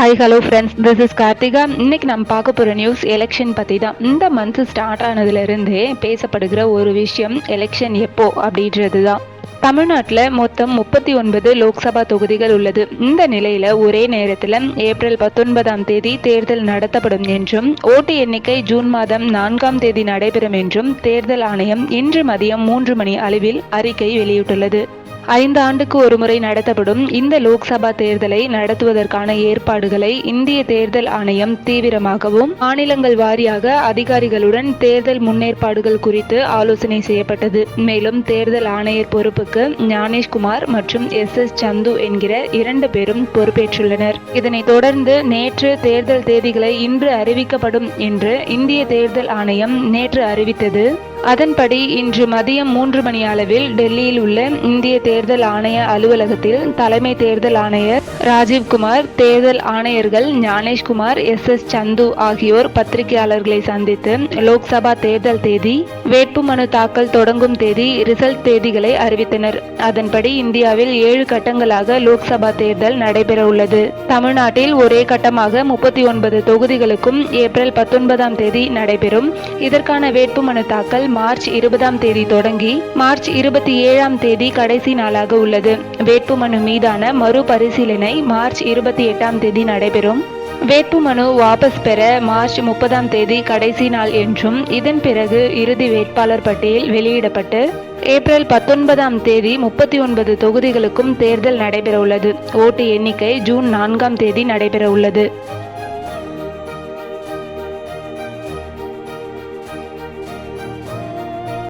Hi hello friends this is Karthika இன்னைக்கு நம்ம பார்க்க போகிற நியூஸ் எலெக்ஷன் பற்றி தான் இந்த மந்த் ஸ்டார்ட் ஆனதுலேருந்தே பேசப்படுகிற ஒரு விஷயம் எலெக்ஷன் எப்போ அப்படின்றது தான் தமிழ்நாட்டில் மொத்தம் முப்பத்தி ஒன்பது லோக்சபா தொகுதிகள் உள்ளது. இந்த நிலையில் ஒரே நேரத்தில் ஏப்ரல் பத்தொன்பதாம் தேதி தேர்தல் நடத்தப்படும் என்றும் ஓட்டு எண்ணிக்கை ஜூன் மாதம் நான்காம் தேதி நடைபெறும் என்றும் தேர்தல் ஆணையம் இன்று மதியம் மூன்று மணி அளவில் அறிக்கை வெளியிட்டுள்ளது. ஐந்து ஆண்டுக்கு ஒருமுறை நடத்தப்படும் இந்த லோக்சபா தேர்தலை நடத்துவதற்கான ஏற்பாடுகளை இந்திய தேர்தல் ஆணையம் தீவிரமாகவும் மாநிலங்கள் வாரியாக அதிகாரிகளுடன் தேர்தல் முன்னேற்பாடுகள் குறித்து ஆலோசனை செய்யப்பட்டது. மேலும் தேர்தல் ஆணையர் பொறுப்புக்கு ஞானேஷ்குமார் மற்றும் எஸ். எஸ். சந்து என்கிற இரண்டு பேரும் பொறுப்பேற்றுள்ளனர். இதனைத் தொடர்ந்து நேற்று தேர்தல் தேதிகளை இன்று அறிவிக்கப்படும் என்று இந்திய தேர்தல் ஆணையம் நேற்று அறிவித்தது. அதன்படி இன்று மதியம் மூன்று மணி அளவில் டெல்லியில் உள்ள இந்திய தேர்தல் ஆணைய அலுவலகத்தில் தலைமை தேர்தல் ஆணையர் ராஜீவ்குமார் தேர்தல் ஆணையர்கள் ஞானேஷ்குமார் எஸ். எஸ். சந்து ஆகியோர் பத்திரிகையாளர்களை சந்தித்து லோக்சபா தேர்தல் தேதி வேட்புமனு தாக்கல் தொடங்கும் தேதி ரிசல்ட் தேதிகளை அறிவித்தனர். அதன்படி இந்தியாவில் ஏழு கட்டங்களாக லோக்சபா தேர்தல் நடைபெற உள்ளது. தமிழ்நாட்டில் ஒரே கட்டமாக முப்பத்தி ஒன்பது தொகுதிகளுக்கும் ஏப்ரல் பத்தொன்பதாம் தேதி நடைபெறும். இதற்கான வேட்புமனு தாக்கல் மார்ச் இருபதாம் தேதி தொடங்கி மார்ச் இருபத்தி ஏழாம் தேதி கடைசி நாளாக உள்ளது. வேட்புமனு மீதான மறுபரிசீலனை மார்ச் இருபத்தி எட்டாம் தேதி நடைபெறும். வேட்புமனு வாபஸ் பெற மார்ச் முப்பதாம் தேதி கடைசி நாள் என்றும் இதன் பிறகு இறுதி வேட்பாளர் பட்டியல் வெளியிடப்பட்டு ஏப்ரல் பத்தொன்பதாம் தேதி முப்பத்தி ஒன்பது தொகுதிகளுக்கும் தேர்தல் நடைபெறவுள்ளது. ஓட்டு எண்ணிக்கை ஜூன் நான்காம் தேதி நடைபெறவுள்ளது.